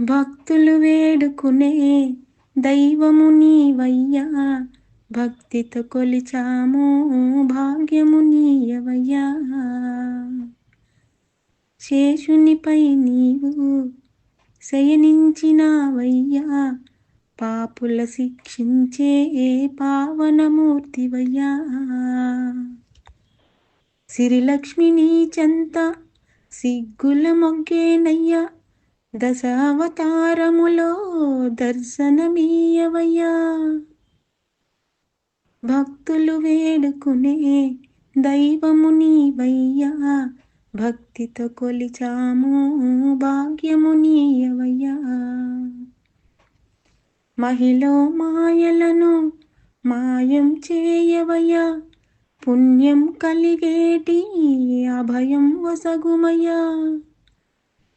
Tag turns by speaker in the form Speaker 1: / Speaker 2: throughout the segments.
Speaker 1: భక్తులు వేడుకునే దైవము నీవయ్యా. భక్తితో కొలిచాము భాగ్యము నీయవయ్యా. శేషునిపై నీవు శయనించినావయ్యా. పాపుల శిక్షించే పావనమూర్తివయ్యా. సిరిలక్ష్మి నీ చెంత సిగ్గుల మొగ్గేనయ్యా. దశావతారములో దర్శనమీయవయ్యా. భక్తులు వేడుకునే దైవము నీవయ్యా. భక్తితో కొలిచాము భాగ్యము నీయవయ్యా. మహిళ మాయలను మాయం చేయవయ్యా. పుణ్యం కలిగేటి అభయం వసగుమయ్యా.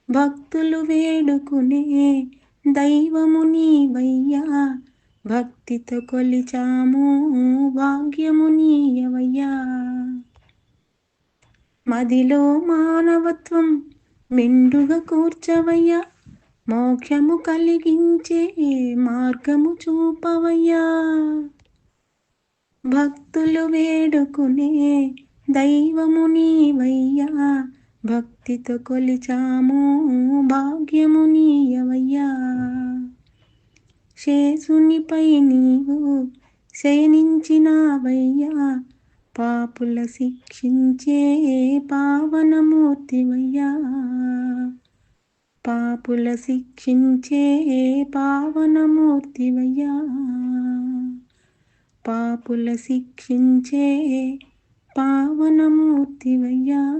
Speaker 1: భక్తులు వేడుకునే దైవము నీవయ్యా. భక్తితో కొలిచాము భాగ్యము నీయవయ్యా. మదిలో మానవత్వం మెండుగా కూర్చవయ్యా. మోక్షము కలిగించే మార్గము చూపవయ్యా. భక్తులు వేడుకునే దైవము నీవయ్యా. భక్తితో కొలిచాము భాగ్యము నీయవయ్యా. శేసునిపై నీవు శయనించినావయ్యా. పాపుల శిక్షించే పావనమూర్తివయ్యా. పాపుల శిక్షించే పావనమూర్తివయ్యా. పాపుల శిక్షించే పావనమూర్తివయ్యా.